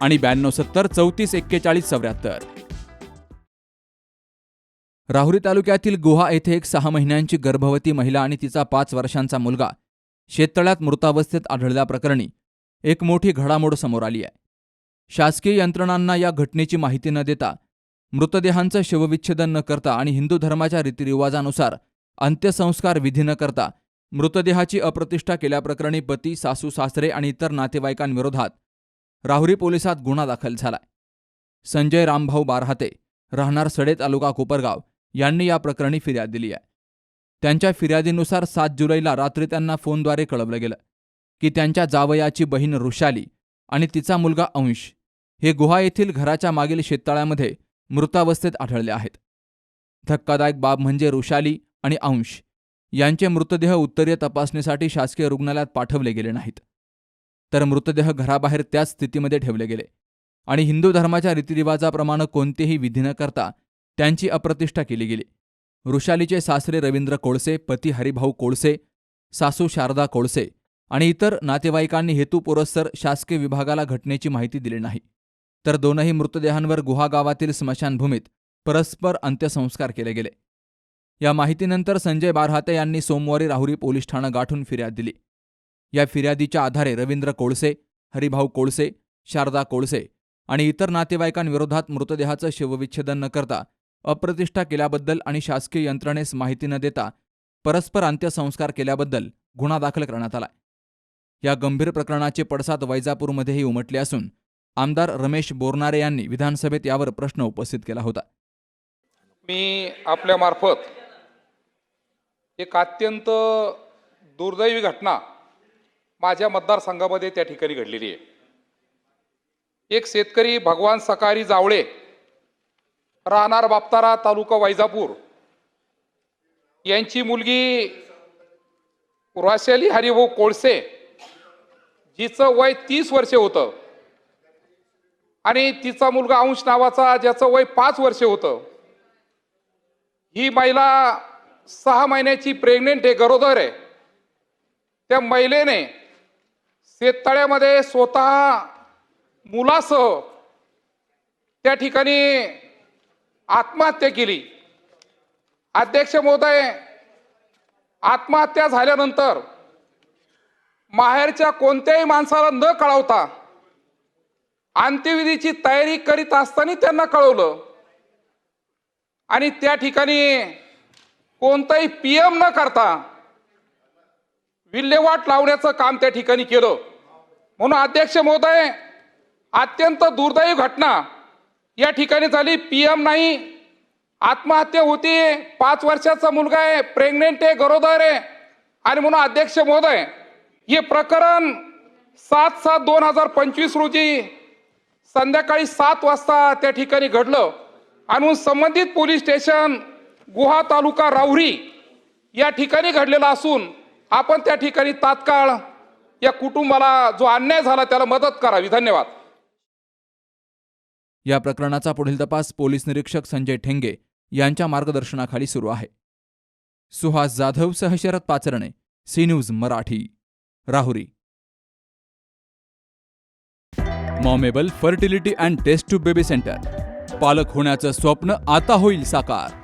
आणि ब्याण्णव सत्तर चौतीस एक्केचाळीस चौऱ्याहत्तर. राहुरी तालुक्यातील गुहा येथे एक सहा महिन्यांची गर्भवती महिला आणि तिचा पाच वर्षांचा मुलगा शेततळ्यात मृतावस्थेत आढळल्याप्रकरणी एक मोठी घडामोड समोर आली आहे. शासकीय यंत्रणांना या घटनेची माहिती न देता मृतदेहांचं शवविच्छेदन न करता आणि हिंदू धर्माच्या रीतिरिवाजानुसार अंत्यसंस्कार विधी न करता मृतदेहाची अप्रतिष्ठा केल्याप्रकरणी पती सासू सासरे आणि इतर नातेवाईकांविरोधात राहुरी पोलिसात गुन्हा दाखल झालाय. संजय रामभाऊ बारहाते राहणार सडे तालुका कोपरगाव यांनी या प्रकरणी फिर्याद दिली आहे. त्यांच्या फिर्यादीनुसार सात जुलैला रात्री त्यांना फोनद्वारे कळवलं गेलं की त्यांच्या जावयाची बहीण ऋषाली आणि तिचा मुलगा अंश हे गुहा येथील घराच्या मागील शेततळ्यामध्ये मृतावस्थेत आढळले आहेत. धक्कादायक बाब म्हणजे ऋषाली आणि अंश यांचे मृतदेह उत्तरीय तपासणीसाठी शासकीय रुग्णालयात पाठवले गेले नाहीत. तर मृतदेह घराबाहेर त्याच स्थितीमध्ये ठेवले गेले. आणि हिंदू धर्माच्या रीतिरिवाजाप्रमाणे कोणतेही विधी न करता त्यांची अप्रतिष्ठा केली गेली. ऋषालीचे सासरे रवींद्र कोळसे पती हरिभाऊ कोळसे सासू शारदा कोळसे आणि इतर नातेवाईकांनी हेतुपुरस्सर शासकीय विभागाला घटनेची माहिती दिली नाही. तर दोनही मृतदेहांवर गुहा गावातील स्मशानभूमीत परस्पर अंत्यसंस्कार केले गेले. या माहितीनंतर संजय बारहाते यांनी सोमवारी राहुरी पोलीस ठाणं गाठून फिर्याद दिली. या फिर्यादीच्या आधारे रवींद्र कोळसे हरिभाऊ कोळसे शारदा कोळसे आणि इतर नातेवाईकांविरोधात मृतदेहाचं शिवविच्छेदन न करता अप्रतिष्ठा केल्याबद्दल आणि शासकीय यंत्रणेस माहिती न देता परस्पर अंत्यसंस्कार केल्याबद्दल गुन्हा दाखल करण्यात आला या गंभीर प्रकरणाचे पडसाद वैजापूरमध्येही उमटले असून आमदार रमेश बोरनारे यांनी विधानसभेत यावर प्रश्न उपस्थित केला होता. मी आपल्यामार्फत एक अत्यंत दुर्दैवी घटना माझ्या मतदारसंघामध्ये त्या ठिकाणी घडलेली आहे. एक शेतकरी भगवान सकारी जावळे राहणार बापतारा तालुका वैजापूर. यांची मुलगी राशेली हरिभाऊ कोळसे जिचं वय तीस वर्षे होतं. आणि तिचा मुलगा अंश नावाचा ज्याचं वय पाच वर्षे होतं. ही महिला सहा महिन्याची प्रेग्नेंट आहे गरोदर आहे. त्या महिलेने शेततळ्यामध्ये स्वतः मुलासह त्या ठिकाणी आत्महत्या केली. अध्यक्ष महोदय आत्महत्या झाल्यानंतर माहेरच्या कोणत्याही माणसाला न कळवता अंत्यविधीची तयारी करीत असताना त्यांना कळवलं. आणि त्या ठिकाणी कोणताही पीएम न करता विल्हेवाट लावण्याचं काम त्या ठिकाणी केलं. म्हणून अध्यक्ष महोदय अत्यंत दुर्दैवी घटना. या ठिकाणी झाली पी एम नाही. आत्महत्या होती पाच वर्षाचा मुलगा आहे प्रेग्नेंट आहे गरोदर आहे. आणि म्हणून अध्यक्ष महोदय हे प्रकरण सात सात दोन हजार पंचवीस रोजी संध्याकाळी सात वाजता त्या ठिकाणी घडलं. आणि म्हणून संबंधित पोलीस स्टेशन गुहा तालुका राहुरी या ठिकाणी घडलेलं असून आपण त्या ठिकाणी तात्काळ या कुटुंबाला जो अन्याय झाला त्याला मदत करावी. धन्यवाद. या प्रकरणाचा पुढील तपास पोलीस निरीक्षक संजय ठेंगे यांच्या मार्गदर्शनाखाली सुरू आहे. सुहास जाधव सह Sharad Pacharne C news Marathi Rahuri. मॉमेबल fertility and test tube baby centre. पालक होण्याचं स्वप्न आता होईल साकार.